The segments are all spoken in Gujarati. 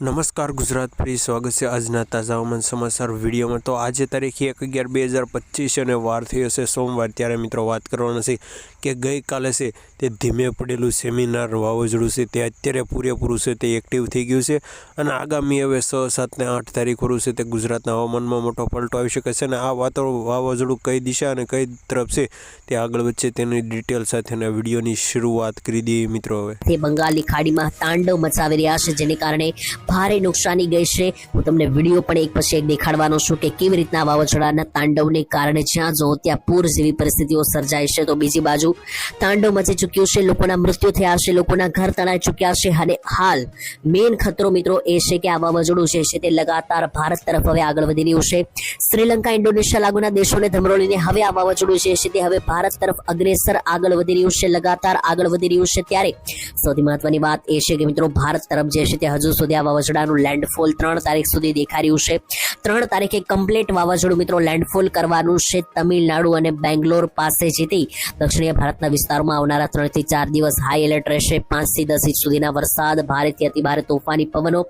નમસ્કાર ગુજરાત ફ્રી, સ્વાગત છે આજના તાજા હવામાન સમાચાર વિડીયોમાં. તો આજે તારીખ એક અગિયાર બે હજાર પચીસ અને વાર થઈ હશે સોમવાર, ત્યારે મિત્રો વાત કરવાના છે કે ગઈકાલે છે તે ધીમે પડેલું સેમિનાર વાવાઝોડું છે, તે અત્યારે પૂરેપૂરું છે, તે એક્ટિવ થઈ ગયું છે અને આગામી હવે છ, સાત ને આઠ તારીખોરું છે તે ગુજરાતના હવામાનમાં મોટો પલટો આવી શકે છે અને આ વાતો, વાવાઝોડું કઈ દિશા અને કઈ તરફ છે તે આગળ વધશે તેની ડિટેલ સાથેના વિડીયોની શરૂઆત કરી દઈએ મિત્રો હવે. તે બંગાળની ખાડીમાં તાંડવ મચાવી રહ્યા છે, જેને કારણે ભારે નુકસાની ગઈ છે. હું તમને વીડિયો પણ એક પછી એક દેખાડવાનો છું કે કેવી રીતના વાવાઝોડાના તાંડવને કારણે જ્યાં જો ત્યાં પૂર જેવી પરિસ્થિતિઓ સર્જાય છે, તો બીજી બાજુ તાંડવ મચી ચૂક્યું છે, લોકોના મૃત્યુ થયા છે, લોકોના ઘર તણાઈ ચૂક્યા છે અને હાલ મેન ખતરો મિત્રો એ છે કે આ વાવાઝોડું જે છે તે લગાતાર ભારત તરફ હવે આગળ વધી રહ્યું છે. શ્રીલંકા, ઇન્ડોનેશિયા લાગુના દેશોને ધમરોળીને હવે આ વાવાઝોડું જે છે તે હવે ભારત તરફ અગ્રેસર આગળ વધી રહ્યું છે, લગાતાર આગળ વધી રહ્યું છે ત્યારે સૌથી મહત્વની વાત એ છે કે મિત્રો ભારત તરફ જે છે તે હજુ સુધી આ વાવાઝોડાનું લેન્ડફોલ ત્રણ તારીખ સુધી દેખાઈ રહ્યું છે. ત્રણ તારીખે કમ્પ્લીટ વાવાઝોડું મિત્રો લેન્ડફોલ કરવાનું છે તમિલનાડુ અને બેંગ્લોર પાસે જેથી દક્ષિણીય ભારતના વિસ્તારોમાં આવનારા ત્રણથી ચાર દિવસ હાઈ એલર્ટ રહેશે. પાંચથી દસ ઇંચ સુધીના વરસાદ, ભારેથી અતિભારે તોફાની પવનો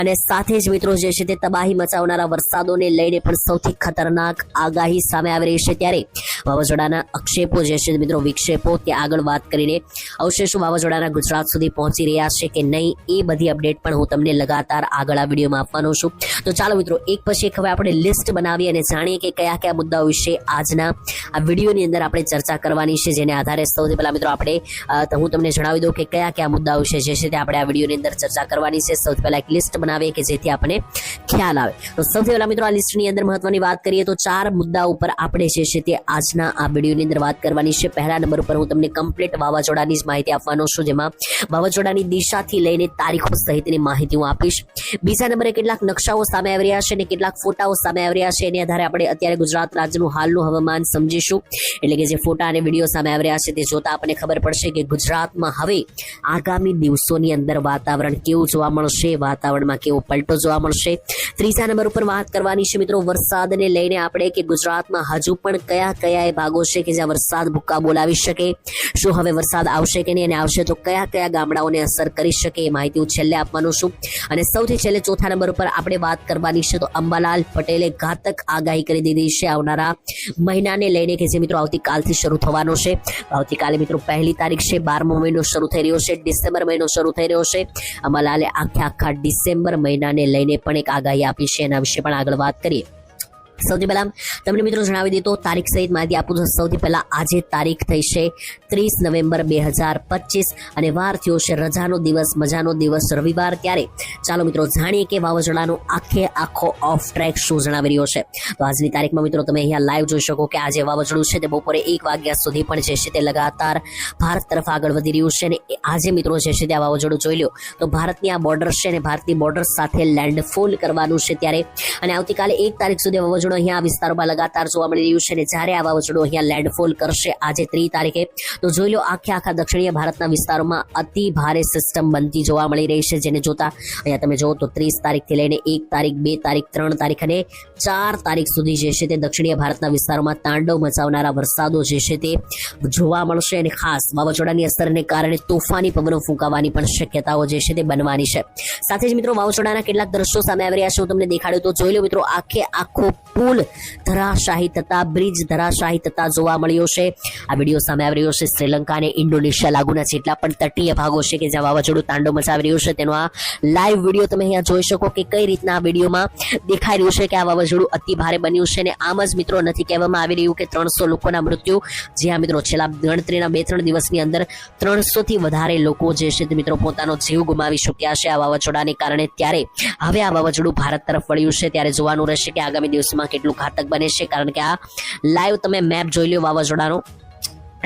અને સાથે જ મિત્રો જે છે તે તબાહી મચાવનારા વરસાદોને લઈને પણ સૌથી ખતરનાક આગાહી સામે આવી રહી છે. ત્યારે વાવાઝોડાના અક્ષેપો જે છે મિત્રો વિક્ષેપો તે આગળ વાત કરીને અવશેષો વાવાઝોડાના ગુજરાત સુધી પહોંચી રહ્યા છે કે નહીં એ બધી અપડેટ પણ હું તમને લગાતાર આગળ આ વિડીયોમાં આપવાનો છું. તો ચાલો મિત્રો, એક પછી એક હવે આપણે લિસ્ટ બનાવી અને જાણીએ કે કયા કયા મુદ્દાઓ વિશે આજના આ વિડીયોની અંદર આપણે ચર્ચા કરવાની છે, જેને આધારે સૌથી પહેલા મિત્રો આપણે હું તમને જણાવી દઉં કે કયા કયા મુદ્દાઓ વિશે જે છે તે આપણે આ વિડીયોની અંદર ચર્ચા કરવાની છે. સૌથી પહેલા એક લિસ્ટ બનાવીએ કે જેથી આપણને ખ્યાલ આવે. તો સૌથી પહેલા મિત્રો, આ લિસ્ટની અંદર મહત્વની વાત કરીએ તો ચાર મુદ્દા ઉપર આપણે જે છે તે આજના આ વિડીયોની અંદર વાત કરવાની છે. પહેલા નંબર ઉપર હું તમને કમ્પ્લીટ વાવાઝોડાની જ માહિતી આપવાનો છું, જેમાં વાવાઝોડાની દિશાથી લઈને તારીખો સહિતની માહિતી હું આપીશ. બીજા નંબરે કેટલાક નકશાઓ સામે આવી રહ્યા છે અને કેટલાક ફોટાઓ સામે આવી રહ્યા છે. એને આધારે આપણે અત્યારે ગુજરાત રાજ્યનું હાલનું હવામાન સમજીશું. એટલે કે જે ફોટા અને વીડિયો સામે આવી રહ્યા છે તે જોતા આપણને ખબર પડશે કે ગુજરાતમાં હવે આગામી દિવસોની અંદર વાતાવરણ કેવું જોવા મળશે, વાતાવરણમાં કેવો પલટો જોવા મળશે. ત્રીજા નંબર ઉપર વાત કરવાની છે મિત્રો વરસાદને લઈને આપણે કે ગુજરાતમાં હજુ પણ કયા કયા એ ભાગો છે કે જ્યાં વરસાદ ભૂક્કા બોલાવી શકે, શું હવે વરસાદ આવશે કે નહીં અને આવશે તો કયા કયા ગામડાઓને અસર કરી શકે એ માહિતી હું છેલ્લે આપવાનું છું. અને સૌથી છેલ્લે ચોથા નંબર ઉપર આપણે વાત કરવાની છે તો અંબાલાલ પટેલે ઘાતક આગાહી કરી દીધી છે આવનારા મહિનાને લઈને કે જે મિત્રો આવતીકાલથી શરૂ થવાનો છે. આવતીકાલે મિત્રો પહેલી તારીખ છે, બારમો મહિનો શરૂ થઈ રહ્યો છે, ડિસેમ્બર મહિનો શરૂ થઈ રહ્યો છે. અંબાલાલે આખે આખા ડિસેમ્બર મહિનાને લઈને પણ એક આગાહી આપી છે, એના વિશે પણ આગળ વાત કરીએ. સૌથી પહેલા તમને મિત્રો જણાવી દીધો તારીખ સહિત માહિતી આપું છું. સૌથી પહેલા આજે તારીખ થઈ છે ત્રીસ નવેમ્બર બે હજાર પચીસ અને વાર થયો છે રજાનો દિવસ, મજાનો દિવસ. રવિવાર ત્યારે ચાલો મિત્રો જાણીએ કે વાવાઝોડાનો આખે આખો ઓફ ટ્રેક શું જણાવી રહ્યો છે. તો આજની તારીખમાં મિત્રો તમે અહીંયા લાઈવ જોઈ શકો કે આજે વાવાઝોડું છે તે બપોરે એક વાગ્યા સુધી પણ જે છે તે લગાતાર ભારત તરફ આગળ વધી રહ્યું છે અને આજે મિત્રો જે છે તે આ વાવાઝોડું જોઈ લો તો ભારતની આ બોર્ડર છે અને ભારતની બોર્ડર સાથે લેન્ડફોલ કરવાનું છે ત્યારે. અને આવતીકાલે એક તારીખ સુધી વાવાઝોડું અહીંયા આ વિસ્તારોમાં લગાતાર જોવા મળી રહ્યું છે અને જ્યારે આ વાવાઝોડું અહીંયા લેન્ડફોલ કરશે આજે ત્રી તારીખે, તો જોઈ લો આખે આખા દક્ષિણીય ભારતના વિસ્તારોમાં અતિ ભારે સિસ્ટમ બનતી જોવા મળી રહી છે, જેને જોતા અહીંયા તમે જુઓ તો ત્રીસ તારીખથી લઈને એક તારીખ, બે તારીખ, ત્રણ તારીખ અને ચાર તારીખ સુધી જે છે તે દક્ષિણીય ભારતના વિસ્તારોમાં તાંડવ મચાવનારા વરસાદો જે છે તે જોવા મળશે અને ખાસ વાવાઝોડાની અસરને કારણે તોફાની પવનો ફૂંકાવાની પણ શક્યતાઓ જે છે તે બનવાની છે. સાથે જ મિત્રો, વાવાઝોડાના કેટલાક દ્રશ્યો સામે આવી રહ્યા છે, હું તમને દેખાડ્યું તો જોઈ લો મિત્રો, આખે આખો પુલ ધરાશાહી થતા બ્રિજ ધરાશાહી થતા જોવા મળ્યો છે. આ વીડિયો સામે આવી રહ્યો છે શ્રીલંકા અને ઇન્ડોનેશિયા લાગુના જેટલા પણ તટીય ભાગો છે કે જ્યાં વાવાઝોડું તાંડો મચાવી રહ્યું છે. તેનો આ લાઈવ વીડિયો તમે અહીંયા જોઈ શકો કે કઈ રીતના આ વિડીયોમાં દેખાઈ રહ્યું છે કે આ વાવાઝોડું અતિ ભારે બન્યું છે અને આમ જ મિત્રો નથી કહેવામાં આવી રહ્યું કે ત્રણસો લોકોના મૃત્યુ. જે આ મિત્રો, છેલ્લા ગણતરીના બે ત્રણ દિવસની અંદર ત્રણસો થી વધારે લોકો જે છે તે મિત્રો પોતાનો જીવ ગુમાવી ચૂક્યા છે આ વાવાઝોડાને કારણે. ત્યારે હવે આ વાવાઝોડું ભારત તરફ વળ્યું છે. ત્યારે જોવાનું રહેશે કે આગામી દિવસોમાં કેટલું ઘાતક બને છે? કારણ કે આ લાઈવ તમે મેપ જોઈ લો વાવાઝોડાનો.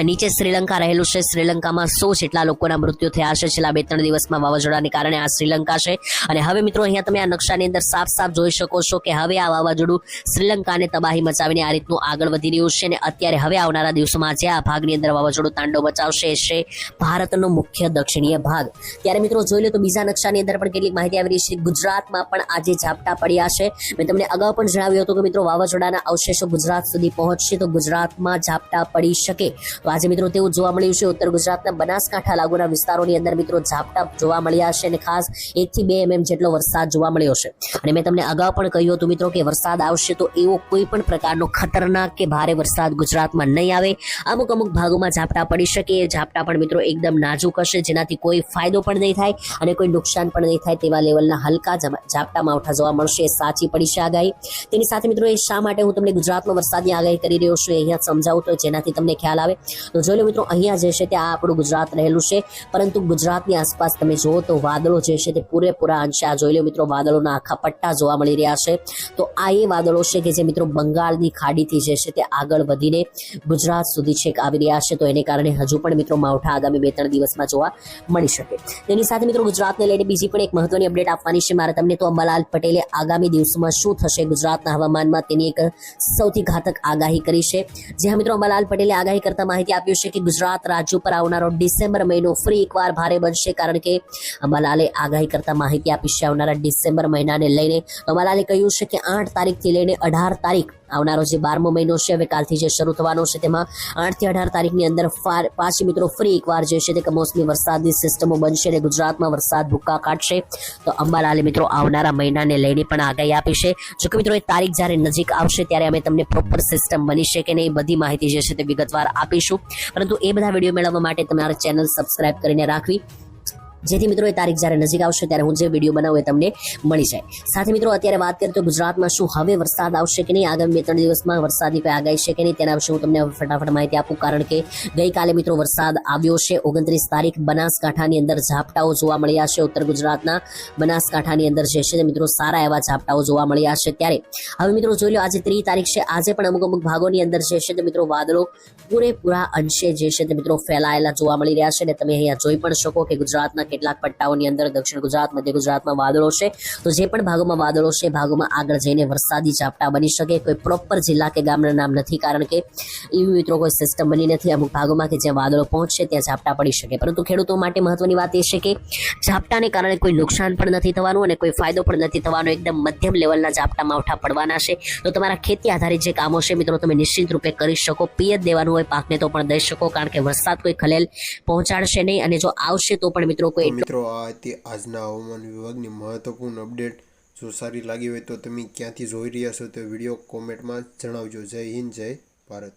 નીચે શ્રીલંકા રહેલું છે. શ્રીલંકામાં સો જેટલા લોકોના મૃત્યુ થયા છે. છેલ્લા બે ત્રણ દિવસમાં વાવાઝોડાને કારણે આ શ્રીલંકા છે. અને હવે મિત્રો અહીંયા તમે આ નકશાની અંદર સાફ સાફ જોઈ શકો છો કે હવે આ વાવાઝોડું શ્રીલંકાને તબાહી મચાવીને આ રીતનું આગળ વધી રહ્યું છે. અને અત્યારે હવે આવનારા દિવસોમાં જે આ ભાગની અંદર વાવાઝોડું તાંડવ મચાવશે છે ભારતનો મુખ્ય દક્ષિણીય ભાગ. ત્યારે મિત્રો જોઈ લો તો બીજા નકશાની અંદર પણ કેટલીક માહિતી આવી રહી છે. ગુજરાતમાં પણ આજે ઝાપટા પડ્યા છે. મેં તમને અગાઉ પણ જણાવ્યું હતું કે મિત્રો વાવાઝોડાના અવશેષો ગુજરાત સુધી પહોંચશે તો ગુજરાતમાં ઝાપટા પડી શકે. તો આજે મિત્રો તેવું જોવા મળ્યું છે. ઉત્તર ગુજરાતના બનાસકાંઠા લાગુના વિસ્તારોની અંદર મિત્રો ઝાપટા જોવા મળ્યા છે અને ખાસ એકથી બે એમએમ જેટલો વરસાદ જોવા મળ્યો છે. અને મેં તમને અગાઉ પણ કહ્યું હતું મિત્રો કે વરસાદ આવશે તો એવો કોઈ પણ પ્રકારનો ખતરનાક કે ભારે વરસાદ ગુજરાતમાં નહીં આવે. અમુક અમુક ભાગોમાં ઝાપટા પડી શકે, ઝાપટા પણ મિત્રો એકદમ નાજુક હશે. જેનાથી કોઈ ફાયદો પણ નહીં થાય અને કોઈ નુકસાન પણ નહીં થાય તેવા લેવલના હલકા ઝાપટા માવઠા જોવા મળશે. સાચી પડી છે આગાહી. તેની સાથે મિત્રો એ શા માટે હું તમને ગુજરાતમાં વરસાદની આગાહી કરી રહ્યો છું અહીંયા સમજાવું તો જેનાથી તમને ખ્યાલ આવે. તો જોઈ મિત્રો, અહીંયા જે છે તે આ આપણું ગુજરાત રહેલું છે. પરંતુ ગુજરાતની આસપાસ તમે જુઓ તો વાદળો જે છે તે પૂરેપૂરા અંશે આ જોઈ લો મિત્રો, વાદળોના આખા પટ્ટા જોવા મળી રહ્યા છે. તો આ એ વાદળો છે કે જે મિત્રો બંગાળની ખાડીથી જે છે તે આગળ વધીને ગુજરાત સુધી છેક આવી રહ્યા છે. તો એને કારણે હજુ પણ મિત્રો માવઠા આગામી બે ત્રણ દિવસમાં જોવા મળી શકે. તેની સાથે મિત્રો ગુજરાતને લઈને બીજી પણ એક મહત્વની અપડેટ આપવાની છે મારે તમને, તો અંબાલાલ પટેલે આગામી દિવસોમાં શું થશે ગુજરાતના હવામાનમાં તેની એક સૌથી ઘાતક આગાહી કરી છે. જ્યાં મિત્રો અંબાલાલ પટેલે આગાહી કરતા માહિતી આપ્યું છે કે ગુજરાત રાજ્ય પર આવનારો ડિસેમ્બર મહિનો ફરી એકવાર ભારે બનશે કારણ કે અંબાલાલે આગાહી કરતા માહિતી આપી છે. આવનારા ડિસેમ્બર મહિનાને લઈને અંબાલાલે કહ્યું છે કે આઠ તારીખથી લઈને અઢાર તારીખ આવનારો જે બારમો મહિનો છે, હવે કાલથી જે શરૂ થવાનો છે, તેમાં આઠથી અઢાર તારીખની અંદર પાછી મિત્રો ફરી એકવાર જે છે તે કમોસમી વરસાદની સિસ્ટમો બનશે અને ગુજરાતમાં વરસાદ ભૂક્કા કાઢશે. તો અંબાલાલે મિત્રો આવનારા મહિનાને લઈને પણ આગાહી આપી છે. જોકે મિત્રો એ તારીખ જ્યારે નજીક આવશે ત્યારે અમે તમને પ્રોપર સિસ્ટમ બની છે કે નહીં બધી માહિતી જે છે તે વિગતવાર આપીશું. પરંતુ એ બધા વીડિયો મેળવવા માટે તમારે ચેનલ સબસ્ક્રાઇબ કરીને રાખવી. જેથી મિત્રો એ તારીખ જ્યારે નજીક આવશે ત્યારે હું જે વીડિયો બનાવું એ તમને મળી જાય. સાથે મિત્રો અત્યારે વાત કરીએ તો ગુજરાતમાં શું હવે વરસાદ આવશે કે નહીં? આગામી બે ત્રણ દિવસમાં વરસાદની કોઈ આગાહી છે કે નહીં? તેના વિશે હું તમને ફટાફટ માહિતી આપું, કારણ કે ગઈકાલે મિત્રો વરસાદ આવ્યો છે. ઓગણત્રીસ તારીખ બનાસકાંઠાની અંદર ઝાપટાઓ જોવા મળ્યા છે. ઉત્તર ગુજરાતના બનાસકાંઠાની અંદર જે છે મિત્રો સારા એવા ઝાપટાઓ જોવા મળ્યા છે ત્યારે. હવે મિત્રો જોઈ લો આજે ત્રીસ તારીખ છે. આજે પણ અમુક અમુક ભાગોની અંદર જે છે મિત્રો વાદળો પૂરેપૂરા અંશે જે છે તે મિત્રો ફેલાયેલા જોવા મળી રહ્યા છે. અને તમે અહીંયા જોઈ પણ શકો કે ગુજરાતના કેટલાક પટ્ટાઓની અંદર દક્ષિણ ગુજરાત, મધ્ય ગુજરાતમાં વાદળો છે. તો જે પણ ભાગોમાં વાદળો છે, ભાગોમાં આગળ જઈને વરસાદી ઝાપટા બની શકે. કોઈ પ્રોપર જિલ્લા કે ગામના નામ નથી, કારણ કે એવી મિત્રો કોઈ સિસ્ટમ બની નથી. અમુક ભાગોમાં કે જ્યાં વાદળો પહોંચશે, ત્યાં ઝાપટા પડી શકે. પરંતુ ખેડૂતો માટે મહત્વની વાત એ છે કે ઝાપટાને કારણે કોઈ નુકસાન પણ નથી થવાનું અને કોઈ ફાયદો પણ નથી થવાનો. એકદમ મધ્યમ લેવલના ઝાપટા માવઠા પડવાના છે. તો તમારા ખેતી આધારિત જે કામો છે, મિત્રો, તમે નિશ્ચિત રૂપે કરી શકો. પિયત દેવાનું હોય, પાકને તો પણ દઈ શકો, કારણ કે વરસાદ કોઈ ખલેલ પહોંચાડશે નહીં. અને જો આવશે તો પણ મિત્રો તો મિત્રો આ હતી આજના હવામાન વિભાગની મહત્વપૂર્ણ અપડેટ. જો સારી લાગી હોય તો તમે ક્યાંથી જોઈ રહ્યા છો તો વીડિયો કોમેન્ટમાં જણાવજો. જય હિન્દ જય ભારત.